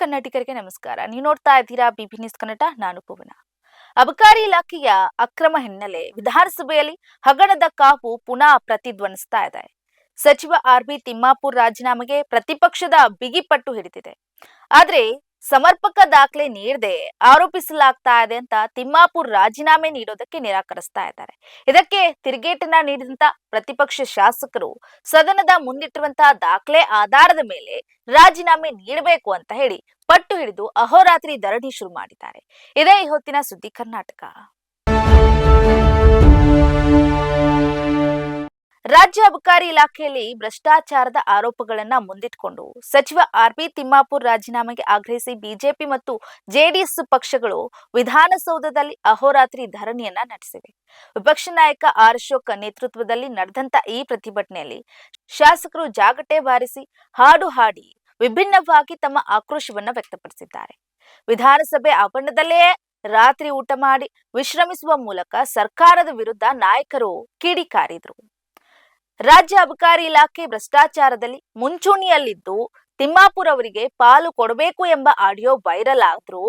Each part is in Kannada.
ಕನ್ನಡಿಗರಿಗೆ ನಮಸ್ಕಾರ. ನೀವು ನೋಡ್ತಾ ಇದ್ದೀರಾ ಬಿಬಿ ನ್ಯೂಸ್ ಕನ್ನಡ, ನಾನು ಪವನ. ಅಬಕಾರಿ ಇಲಾಖೆಯ ಅಕ್ರಮ ಹಿನ್ನೆಲೆ ವಿಧಾನಸಭೆಯಲ್ಲಿ ಹಗರಣದ ಕಾಪು ಪುನಃ ಪ್ರತಿಧ್ವನಿಸ್ತಾ ಇದೆ. ಸಚಿವ ಆರ್ ಬಿ ತಿಮ್ಮಾಪುರ್ ರಾಜೀನಾಮೆಗೆ ಪ್ರತಿಪಕ್ಷದ ಬಿಗಿಪಟ್ಟು ಹಿಡಿದಿದೆ. ಆದ್ರೆ ಸಮರ್ಪಕ ದಾಖಲೆ ನೀಡದೆ ಆರೋಪಿಸಲಾಗ್ತಾ ಇದೆ ಅಂತ ತಿಮ್ಮಾಪುರ್ ರಾಜೀನಾಮೆ ನೀಡೋದಕ್ಕೆ ನಿರಾಕರಿಸ್ತಾ ಇದ್ದಾರೆ. ಇದಕ್ಕೆ ತಿರುಗೇಟನ್ನ ನೀಡಿದಂತ ಪ್ರತಿಪಕ್ಷ ಶಾಸಕರು ಸದನದ ಮುಂದಿಟ್ಟಿರುವಂತಹ ದಾಖಲೆ ಆಧಾರದ ಮೇಲೆ ರಾಜೀನಾಮೆ ನೀಡಬೇಕು ಅಂತ ಹೇಳಿ ಪಟ್ಟು ಹಿಡಿದು ಅಹೋರಾತ್ರಿ ಧರಣಿ ಶುರು ಮಾಡಿದ್ದಾರೆ. ಇದೇ ಈ ಹೊತ್ತಿನ ಸುದ್ದಿ ಕರ್ನಾಟಕ. ರಾಜ್ಯ ಅಬಕಾರಿ ಇಲಾಖೆಯಲ್ಲಿ ಭ್ರಷ್ಟಾಚಾರದ ಆರೋಪಗಳನ್ನ ಮುಂದಿಟ್ಕೊಂಡು ಸಚಿವ ಆರ್ ಬಿ ತಿಮ್ಮಾಪುರ್ ರಾಜೀನಾಮೆಗೆ ಆಗ್ರಹಿಸಿ ಬಿಜೆಪಿ ಮತ್ತು ಜೆಡಿಎಸ್ ಪಕ್ಷಗಳು ವಿಧಾನಸೌಧದಲ್ಲಿ ಅಹೋರಾತ್ರಿ ಧರಣಿಯನ್ನ ನಡೆಸಿವೆ. ವಿಪಕ್ಷ ನಾಯಕ ಆರ್ ಅಶೋಕ್ ನೇತೃತ್ವದಲ್ಲಿ ನಡೆದಂತ ಈ ಪ್ರತಿಭಟನೆಯಲ್ಲಿ ಶಾಸಕರು ಜಾಗಟೆ ಬಾರಿಸಿ ಹಾಡು ಹಾಡಿ ವಿಭಿನ್ನವಾಗಿ ತಮ್ಮ ಆಕ್ರೋಶವನ್ನ ವ್ಯಕ್ತಪಡಿಸಿದ್ದಾರೆ. ವಿಧಾನಸಭೆ ಆವರಣದಲ್ಲೇ ರಾತ್ರಿ ಊಟ ಮಾಡಿ ವಿಶ್ರಮಿಸುವ ಮೂಲಕ ಸರ್ಕಾರದ ವಿರುದ್ಧ ನಾಯಕರು ಕಿಡಿಕಾರಿದ್ರು. ರಾಜ್ಯ ಅಬಕಾರಿ ಇಲಾಖೆ ಭ್ರಷ್ಟಾಚಾರದಲ್ಲಿ ಮುಂಚೂಣಿಯಲ್ಲಿದ್ದು ತಿಮ್ಮಾಪುರ್ ಅವರಿಗೆ ಪಾಲು ಕೊಡಬೇಕು ಎಂಬ ಆಡಿಯೋ ವೈರಲ್ ಆದ್ರೂ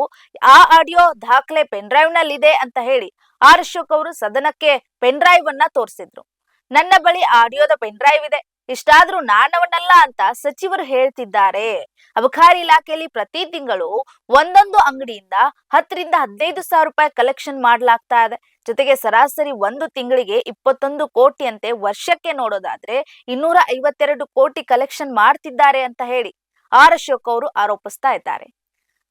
ಆ ಆಡಿಯೋ ದಾಖಲೆ ಪೆನ್ಡ್ರೈವ್ ನಲ್ಲಿದೆ ಅಂತ ಹೇಳಿ ಆರ್ ಅಶೋಕ್ ಅವರು ಸದನಕ್ಕೆ ಪೆನ್ ಡ್ರೈವ್ ಅನ್ನ ತೋರಿಸಿದ್ರು. ನನ್ನ ಬಳಿ ಆಡಿಯೋದ ಪೆನ್ ಡ್ರೈವ್ ಇದೆ. ಇಷ್ಟಾದ್ರೂ ನಾನವನಲ್ಲ ಅಂತ ಸಚಿವರು ಹೇಳ್ತಿದ್ದಾರೆ. ಅಬಕಾರಿ ಇಲಾಖೆಯಲ್ಲಿ ಪ್ರತಿ ತಿಂಗಳು ಒಂದೊಂದು ಅಂಗಡಿಯಿಂದ ಹತ್ತರಿಂದ ಹದಿನೈದು ಸಾವಿರ ರೂಪಾಯಿ ಕಲೆಕ್ಷನ್ ಮಾಡ್ಲಾಗ್ತಾ ಇದೆ. ಜೊತೆಗೆ ಸರಾಸರಿ ಒಂದು ತಿಂಗಳಿಗೆ ಇಪ್ಪತ್ತೊಂದು ಕೋಟಿಯಂತೆ ವರ್ಷಕ್ಕೆ ನೋಡೋದಾದ್ರೆ ಇನ್ನೂರ ಐವತ್ತೆರಡು ಕೋಟಿ ಕಲೆಕ್ಷನ್ ಮಾಡ್ತಿದ್ದಾರೆ ಅಂತ ಹೇಳಿ. ಆರ್ ಅಶೋಕ್ ಅವರು ಆರೋಪಿಸ್ತಾ ಇದ್ದಾರೆ.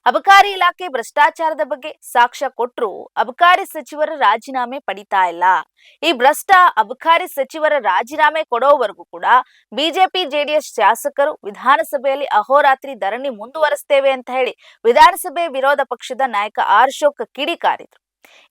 ಅಬಕಾರಿ ಇಲಾಖೆ ಭ್ರಷ್ಟಾಚಾರದ ಬಗ್ಗೆ ಸಾಕ್ಷ್ಯ ಕೊಟ್ರು ಅಬಕಾರಿ ಸಚಿವರ ರಾಜೀನಾಮೆ ಪಡಿತಾ ಇಲ್ಲ. ಈ ಭ್ರಷ್ಟ ಅಬಕಾರಿ ಸಚಿವರ ರಾಜೀನಾಮೆ ಕೊಡೋವರೆಗೂ ಕೂಡ ಬಿಜೆಪಿ, ಜೆಡಿಎಸ್ ಶಾಸಕರು ವಿಧಾನಸಭೆಯಲ್ಲಿ ಅಹೋರಾತ್ರಿ ಧರಣಿ ಮುಂದುವರೆಸ್ತೇವೆ ಅಂತ ಹೇಳಿ ವಿಧಾನಸಭೆ ವಿರೋಧ ಪಕ್ಷದ ನಾಯಕ ಆರ್ ಅಶೋಕ್ ಕಿಡಿಕಾರಿದ್ರು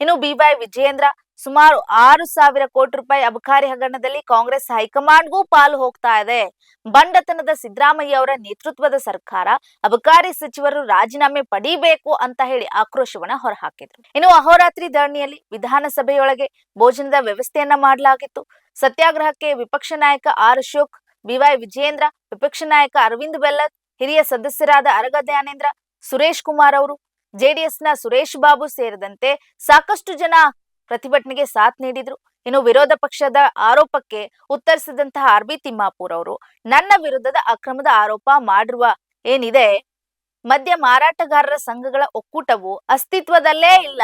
ಇನ್ನು ಬಿವೈ ವಿಜಯೇಂದ್ರ ಸುಮಾರು ಆರು ಸಾವಿರ ಕೋಟಿ ರೂಪಾಯಿ ಅಬಕಾರಿ ಹಗರಣದಲ್ಲಿ ಕಾಂಗ್ರೆಸ್ ಹೈಕಮಾಂಡ್ಗೂ ಪಾಲು ಹೋಗ್ತಾ ಇದೆ. ಬಂಡತನದ ಸಿದ್ದರಾಮಯ್ಯ ಅವರ ನೇತೃತ್ವದ ಸರ್ಕಾರ ಅಬಕಾರಿ ಸಚಿವರು ರಾಜೀನಾಮೆ ಪಡೀಬೇಕು ಅಂತ ಹೇಳಿ ಆಕ್ರೋಶವನ್ನ ಹೊರಹಾಕಿದ್ರು. ಇನ್ನು ಅಹೋರಾತ್ರಿ ಧರಣಿಯಲ್ಲಿ ವಿಧಾನಸಭೆಯೊಳಗೆ ಭೋಜನದ ವ್ಯವಸ್ಥೆಯನ್ನ ಮಾಡಲಾಗಿತ್ತು. ಸತ್ಯಾಗ್ರಹಕ್ಕೆ ವಿಪಕ್ಷ ನಾಯಕ ಆರ್ ಅಶೋಕ್ ಬಿವೈ ವಿಜೇಂದ್ರ ವಿಪಕ್ಷ ನಾಯಕ ಅರವಿಂದ್ ಬೆಲ್ಲದ್ ಹಿರಿಯ ಸದಸ್ಯರಾದ ಅರಗ ಧ್ಯಾನೇಂದ್ರ ಸುರೇಶ್ ಕುಮಾರ್ ಅವರು, ಜೆಡಿಎಸ್ನ ಸುರೇಶ್ ಬಾಬು ಸೇರಿದಂತೆ ಸಾಕಷ್ಟು ಜನ ಪ್ರತಿಭಟನೆಗೆ ಸಾಥ್ ನೀಡಿದ್ರು. ಇನ್ನು ವಿರೋಧ ಪಕ್ಷದ ಆರೋಪಕ್ಕೆ ಉತ್ತರಿಸಿದಂತಹ ಆರ್ ಬಿ ತಿಮ್ಮಾಪುರ್ ಅವರು, ನನ್ನ ವಿರುದ್ಧದ ಅಕ್ರಮದ ಆರೋಪ ಮಾಡಿರುವ ಏನಿದೆ? ಮದ್ಯ ಮಾರಾಟಗಾರರ ಸಂಘಗಳ ಒಕ್ಕೂಟವು ಅಸ್ತಿತ್ವದಲ್ಲೇ ಇಲ್ಲ.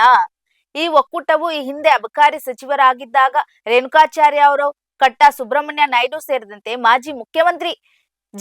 ಈ ಒಕ್ಕೂಟವು ಈ ಹಿಂದೆ ಅಬಕಾರಿ ಸಚಿವರಾಗಿದ್ದಾಗ ರೇಣುಕಾಚಾರ್ಯ ಅವರು, ಕಟ್ಟ ಸುಬ್ರಹ್ಮಣ್ಯ ನಾಯ್ಡು ಸೇರಿದಂತೆ ಮಾಜಿ ಮುಖ್ಯಮಂತ್ರಿ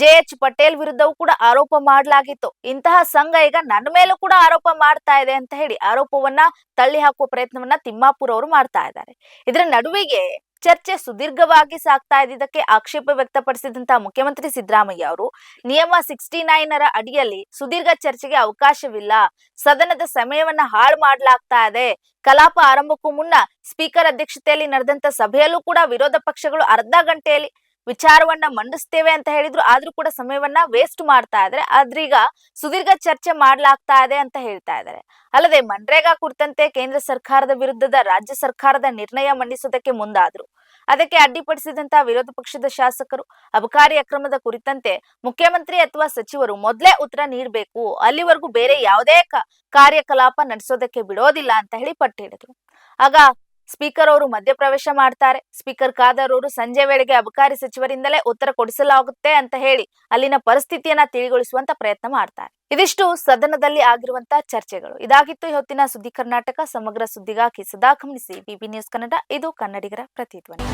ಜೆ ಎಚ್ ಪಟೇಲ್ ವಿರುದ್ಧವೂ ಕೂಡ ಆರೋಪ ಮಾಡಲಾಗಿತ್ತು. ಇಂತಹ ಸಂಘ ಈಗ ನನ್ನ ಮೇಲೂ ಕೂಡ ಆರೋಪ ಮಾಡ್ತಾ ಇದೆ ಅಂತ ಹೇಳಿ ಆರೋಪವನ್ನ ತಳ್ಳಿ ಹಾಕುವ ಪ್ರಯತ್ನವನ್ನ ತಿಮ್ಮಾಪುರ ಅವರು ಮಾಡ್ತಾ ಇದ್ದಾರೆ. ಇದರ ನಡುವೆಗೆ ಚರ್ಚೆ ಸುದೀರ್ಘವಾಗಿ ಸಾಗ್ತಾ ಇದ್ದಿದ್ದಕ್ಕೆ ಆಕ್ಷೇಪ ವ್ಯಕ್ತಪಡಿಸಿದಂತಹ ಮುಖ್ಯಮಂತ್ರಿ ಸಿದ್ದರಾಮಯ್ಯ ಅವರು, ನಿಯಮ ಸಿಕ್ಸ್ಟಿ ನೈನರ ಅಡಿಯಲ್ಲಿ ಸುದೀರ್ಘ ಚರ್ಚೆಗೆ ಅವಕಾಶವಿಲ್ಲ. ಸದನದ ಸಮಯವನ್ನ ಹಾಳು ಮಾಡಲಾಗ್ತಾ ಇದೆ. ಕಲಾಪ ಆರಂಭಕ್ಕೂ ಮುನ್ನ ಸ್ಪೀಕರ್ ಅಧ್ಯಕ್ಷತೆಯಲ್ಲಿ ನಡೆದಂತ ಸಭೆಯಲ್ಲೂ ಕೂಡ ವಿರೋಧ ಪಕ್ಷಗಳು ಅರ್ಧ ಗಂಟೆಯಲ್ಲಿ ವಿಚಾರವನ್ನ ಮಂಡಿಸ್ತೇವೆ ಅಂತ ಹೇಳಿದ್ರು. ಆದ್ರೂ ಕೂಡ ಸಮಯವನ್ನ ವೇಸ್ಟ್ ಮಾಡ್ತಾ ಇದ್ರೆ ಆದ್ರೀಗ ಸುದೀರ್ಘ ಚರ್ಚೆ ಮಾಡ್ಲಾಗ್ತಾ ಇದೆ ಅಂತ ಹೇಳ್ತಾ ಇದ್ದಾರೆ. ಅಲ್ಲದೆ ಮನ್ರೇಗಾ ಕುರಿತಂತೆ ಕೇಂದ್ರ ಸರ್ಕಾರದ ವಿರುದ್ಧದ ರಾಜ್ಯ ಸರ್ಕಾರದ ನಿರ್ಣಯ ಮಂಡಿಸೋದಕ್ಕೆ ಮುಂದಾದ್ರು. ಅದಕ್ಕೆ ಅಡ್ಡಿಪಡಿಸಿದಂತಹ ವಿರೋಧ ಪಕ್ಷದ ಶಾಸಕರು, ಅಬಕಾರಿ ಅಕ್ರಮದ ಕುರಿತಂತೆ ಮುಖ್ಯಮಂತ್ರಿ ಅಥವಾ ಸಚಿವರು ಮೊದಲೇ ಉತ್ತರ ನೀಡಬೇಕು. ಅಲ್ಲಿವರೆಗೂ ಬೇರೆ ಯಾವುದೇ ಕಾರ್ಯಕಲಾಪ ನಡೆಸೋದಕ್ಕೆ ಬಿಡೋದಿಲ್ಲ ಅಂತ ಹೇಳಿ ಪಟ್ಟು ಹಿಡಿದ್ರು. ಆಗ ಸ್ಪೀಕರ್ ಅವರು ಮಧ್ಯಪ್ರವೇಶ ಮಾಡ್ತಾರೆ. ಸ್ಪೀಕರ್ ಖಾದರ್ ಅವರು ಸಂಜೆ ವೇಳೆಗೆ ಅಬಕಾರಿ ಸಚಿವರಿಂದಲೇ ಉತ್ತರ ಕೊಡಿಸಲಾಗುತ್ತೆ ಅಂತ ಹೇಳಿ ಅಲ್ಲಿನ ಪರಿಸ್ಥಿತಿಯನ್ನ ತಿಳಿಗೊಳಿಸುವಂತ ಪ್ರಯತ್ನ ಮಾಡ್ತಾರೆ. ಇದಿಷ್ಟು ಸದನದಲ್ಲಿ ಆಗಿರುವಂತಹ ಚರ್ಚೆಗಳು. ಇದಾಗಿತ್ತು ಇವತ್ತಿನ ಸುದ್ದಿ ಕರ್ನಾಟಕ. ಸಮಗ್ರ ಸುದ್ದಿಗಾಗಿ ಸದಾ ಗಮನಿಸಿ. BB news Kannada. ಇದು ಕನ್ನಡಿಗರ ಪ್ರತಿಧ್ವನಿ.